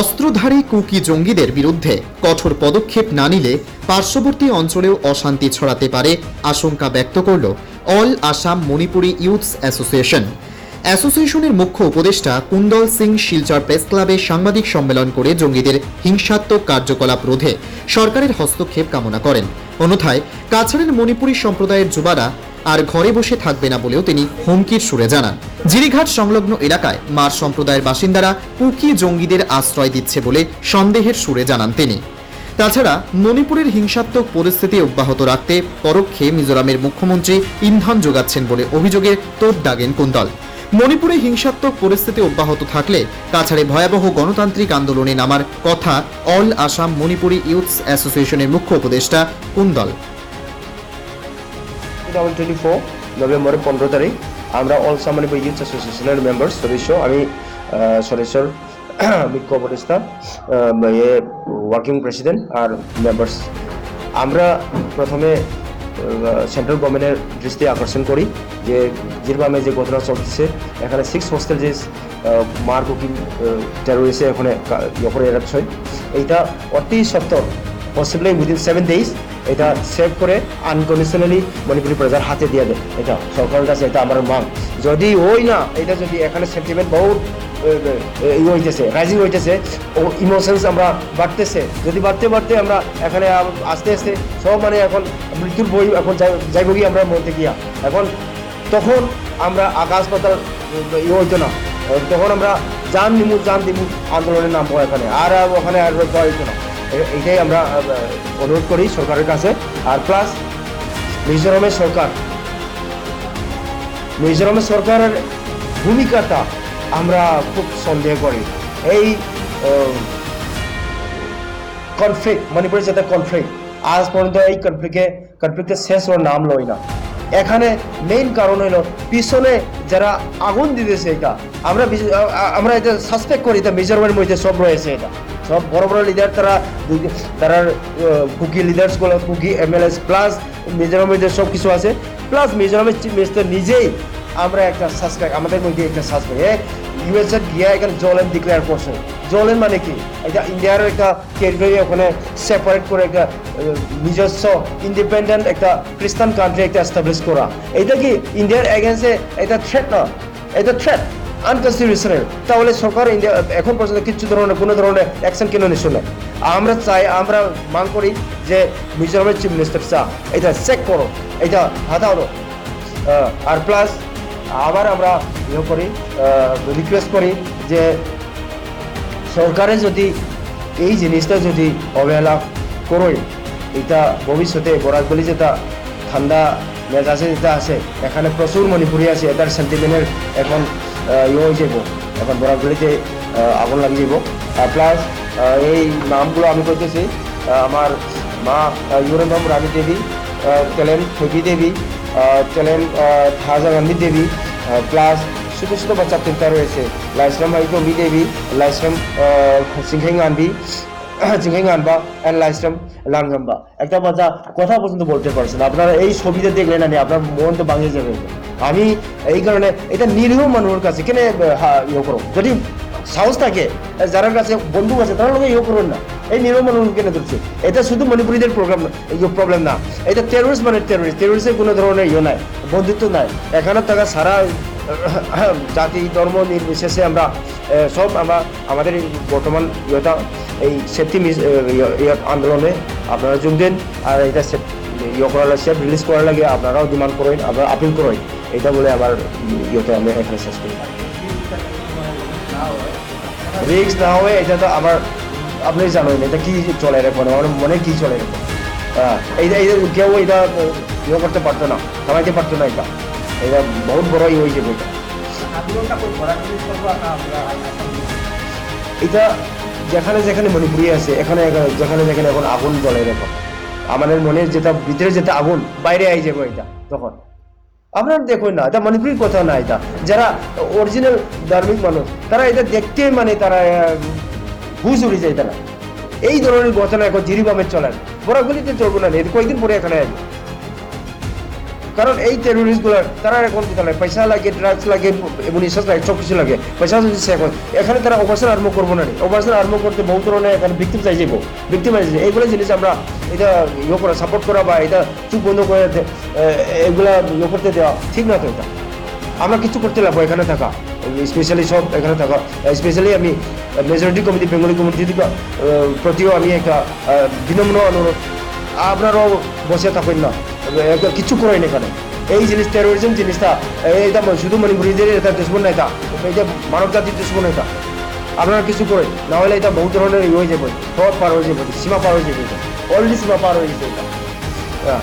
অস্ত্রধারী কুকি জঙ্গিদের বিরুদ্ধে কঠোর পদক্ষেপ না নিলে পার্শ্ববর্তী অঞ্চলেও অশান্তি ছড়াতে পারে আশঙ্কা ব্যক্ত করল all Assam Manipuri youths association. অ্যাসোসিয়েশনের মুখ্য উপদেষ্টা কুন্দল সিং শিলচর প্রেস ক্লাবে সাংবাদিক সম্মেলন করে জঙ্গিদের হিংসাত্মক কার্যকলাপ রোধে সরকারের হস্তক্ষেপ কামনা করেন। অন্যথায় কাছাড়ের মণিপুরী সম্প্রদায়ের যুবারা আর ঘরে বসে থাকবে না বলেও তিনি হুমকির সুরে জানান। জিরিঘাট সংলগ্ন এলাকায় মার সম্প্রদায়ের বাসিন্দারা কুকি জঙ্গিদের আশ্রয় দিচ্ছে বলে সন্দেহের সুরে জানান তিনি। তাছাড়া মণিপুরের হিংসাত্মক পরিস্থিতি অব্যাহত রাখতে পরোক্ষে মিজোরামের মুখ্যমন্ত্রী ইন্ধন যোগাচ্ছেন বলে অভিযোগে তোপ দাগেন কুন্দল মণিপুরে হিংসাত্মক পরিস্থিতি অব্যাহত থাকলে তাছাড়া ভয়াবহ গণতান্ত্রিক আন্দোলনে নামার কথা অল আসাম মণিপুরি ইউথস অ্যাসোসিয়েশনের মুখ্য উপদেষ্টা কুন্দল থাউজেন্ড টোয়েন্টি ফোর নভেম্বরের পনেরো তারিখ, আমরা অল সামানি ইউথ অ্যাসোসিয়েশনের মেম্বার সদস্য, আমি সদস্যর মুখ্য উপদেষ্টা ইয়ে ওয়ার্কিং প্রেসিডেন্ট আর মেম্বার্স আমরা প্রথমে সেন্ট্রাল গভর্নমেন্টের দৃষ্টি আকর্ষণ করি যে, জিরবামে যে ঘটনা চলতেছে এখানে সিক্স হোস্টেল যে মার কুকিং টেরোরিস্টে এখানে ইয়ে করে রাখছে এইটা অতি সত্তর পসিবলি উইদিন সেভেন ডেজ এটা সেভ করে আনকন্ডিশনালি মণিপুরি প্রজার হাতে দিয়ে দেয় এটা সরকারের কাছে এটা আমার মান যদি ওই না, এটা যদি এখানে সেন্টিমেন্ট বহুত ই হইতেছে রাইজিং হইতেছে, ও ইমোশনস আমরা বাড়তেছে। যদি বাড়তে বাড়তে আমরা এখানে আস্তে আস্তে সব মানে এখন মৃত্যুর বই এখন যাই- যাইব গিয়ে আমরা মরতে গিয়া। এখন তখন আমরা আকাশ পাতাল ইয়ে হইতো না। তখন আমরা জান নিমু, জান দিমু আন্দোলনের নামবো এখানে। আর ওখানে আর হইতো না। এ- এইটাই আমরা অনুরোধ করি সরকারের কাছে। আর প্লাস মিজোরামের সরকার, মিজোরামের সরকারের ভূমিকাটা আমরা খুব সন্দেহ করি। এই কনফ্লিক্ট মণিপুরের সাথে কনফ্লিক্ট আজ পর্যন্ত এই কনফ্লিক্টে কনফ্লিক্টের শেষ ওর নাম লই না। এখানে মেইন কারণ হলো পিছনে যারা আগুন দিতেছে এটা, আমরা আমরা এটা সাসপেক্ট করি এটা মিজোরামের মধ্যে সব রয়েছে এটা। সব বড় বড় লিডার তারা তারা কুকি লিডার্সগুলো কুকি এমএলএস প্লাস মিজোরামের মধ্যে সব কিছু আছে। প্লাস মিজোরামের চিফ মিনিস্টার নিজেই আমরা একটা সাসপেক্ট আমাদের মধ্যে একটা এ ইউএসএ গিয়া এখানে জলেন ডিক্লেয়ার করছে। জলেন মানে কি? এটা ইন্ডিয়ার একটা টেরিটরি ওখানে সেপারেট করে একটা নিজস্ব ইন্ডিপেন্ডেন্ট একটা খ্রিস্টান কান্ট্রি একটা এস্টাবলিশ করা। এটা কি ইন্ডিয়ার এগেন্সে এটা থ্রেট না? এটা থ্রেট আনকনস্টিটিউশনাল তাহলে সরকার ইন্ডিয়া এখন পর্যন্ত কিছু ধরনের, কোনো ধরনের অ্যাকশন কেন নিচ্ছে না? আমরা চাই, আমরা মান করি যে মিজোরামের চিফ মিনিস্টার চা এটা চেক করো, এটা হাতাও আর প্লাস আবার আমরা ইয়ে করি রিকোয়েস্ট করি যে সরকারে যদি এই জিনিসটা যদি অবহেলা করোই এটা ভবিষ্যতে বরাকবলি যেটা ঠান্ডা মেজাজে যেটা আছে, এখানে প্রচুর মণিপুরি আছে, এটার সেন্টিমেন্টের এখন ইয়ে হয়ে যাব এখন বরাকবলিতে আগুন লাগি যাব প্লাস এই নামগুলো আমি করতেছি আমার মা ইউরেনম রানী দেবী টেলেন ঠগি দেবী থাজা গান্ধী দেবী প্লাস ছোট ছোট বাচ্চা তিনটা রয়েছে। লাইসলাম হাইকমি দেবী লাইসলাম সিংহেং আনবি সিংহেং আনবা অ্যান্ড লাইসলাম লাংজাম্বা একটা বাচ্চা কথা পর্যন্ত বলতে পারছে না। আপনারা এই ছবিতে দেখলেন আমি আপনার মন তো ভাঙিয়ে যাবে। আমি এই কারণে এটা নিরীহ মানুষের কাছে কেন ইয়ে করো যদি সাহস থাকে। যারা কাছে বন্ধু আছে, তারা লোকে ইয়ে করুন না। এই নিরীহ মানুষ কেন ধরছে? এটা শুধু মণিপুরীদের প্রোগ্রাম প্রবলেম না। এটা টেরোরিস্ট মানে টেরোরিস্ট টেরোরিস্টের কোনো ধরনের ইয়ে নাই, বন্ধুত্ব নাই। এখানে থাকা সারা জাতি, ধর্ম নির্বিশেষে আমরা সব আমরা আমাদের বর্তমান ইয়েটা, এই সেফটি আন্দোলনে আপনারা যোগ দেন। আর এটা ইয়ে করার লাগে সেফ রিলিজ করার লাগে, আপনারাও ডিমান্ড করেন আপনারা আপিল করেন এটা বলে আমার ইয়েতে আমি এখানে শেষ করি। রিক্স না হয়ে এটা তো আমার আপনি জানেন এটা কি চলে রেখো আমার মনে কি চলে রেখো হ্যাঁ এইটা কেউ এটা ইয়ে করতে পারতো না, থামাইতে পারতো না এটা। এটা বহুত বড় ইয়ে হয়েছে এটা। এটা যেখানে যেখানে মণিপুরি আছে, এখানে যেখানে যেখানে এখন আগুন জ্বলে দেখো আমাদের মনে যেটা, ভিতরে যেটা আগুন, বাইরে আই যাবে এটা, তখন। আপনারা দেখুন না, এটা মণিপুরের কথা না এটা। যারা অরিজিনাল ধার্মিক মানুষ, তারা এটা দেখতে মানে তারা ঘুষ উড়ে যায় তারা। এই ধরনের ঘটনা এখন জিরিবামে চলেন বরাগুলিতে চলবো না কয়েকদিন পরে এখানে আসবে। কারণ এই টেরোরিস্টগুলো তারা এখন কোথায়? পয়সা লাগে ড্রাগস লাগে এমুনিশন লাগে সব কিছু লাগে। পয়সা যদি হয় এখানে তারা অপারেশন আরম্ভ করব না অপারেশন আরম্ভ করতে বহু ধরনের এখানে ভিক্টিম চাই যাব ভিক্টিম এইগুলো জিনিস আমরা এটা ইয়ে করা সাপোর্ট করা বা এটা চুপ বন্ধ করে এগুলা ইয়ে করতে দেওয়া ঠিক না তো এটা। আমরা কিছু করতে লাগবো এখানে থাকা। স্পেশালি সব এখানে থাকা। স্পেশালি আমি মেজরিটি কমিটি বেঙ্গলি কমিটি প্রতিও আমি একটা বিনম্র অনুরোধ। আপনারাও বসে থাকেন না। একটা করে নি এখানে। এই জিনিস টেরোরিজম জিনিসটা এটা শুধু মণিপুরীদের এটা দুশ্মন না এটা এটা মানব জাতির দুশ্মন এটা আপনারা কিছু করে না হলে এটা বহু ধরনের হয়ে যাবে ফ্রড পার হয়ে যাবে, সীমা পার হয়ে যাবে অলরেডি সীমা পার হয়ে যাবে এটা। হ্যাঁ।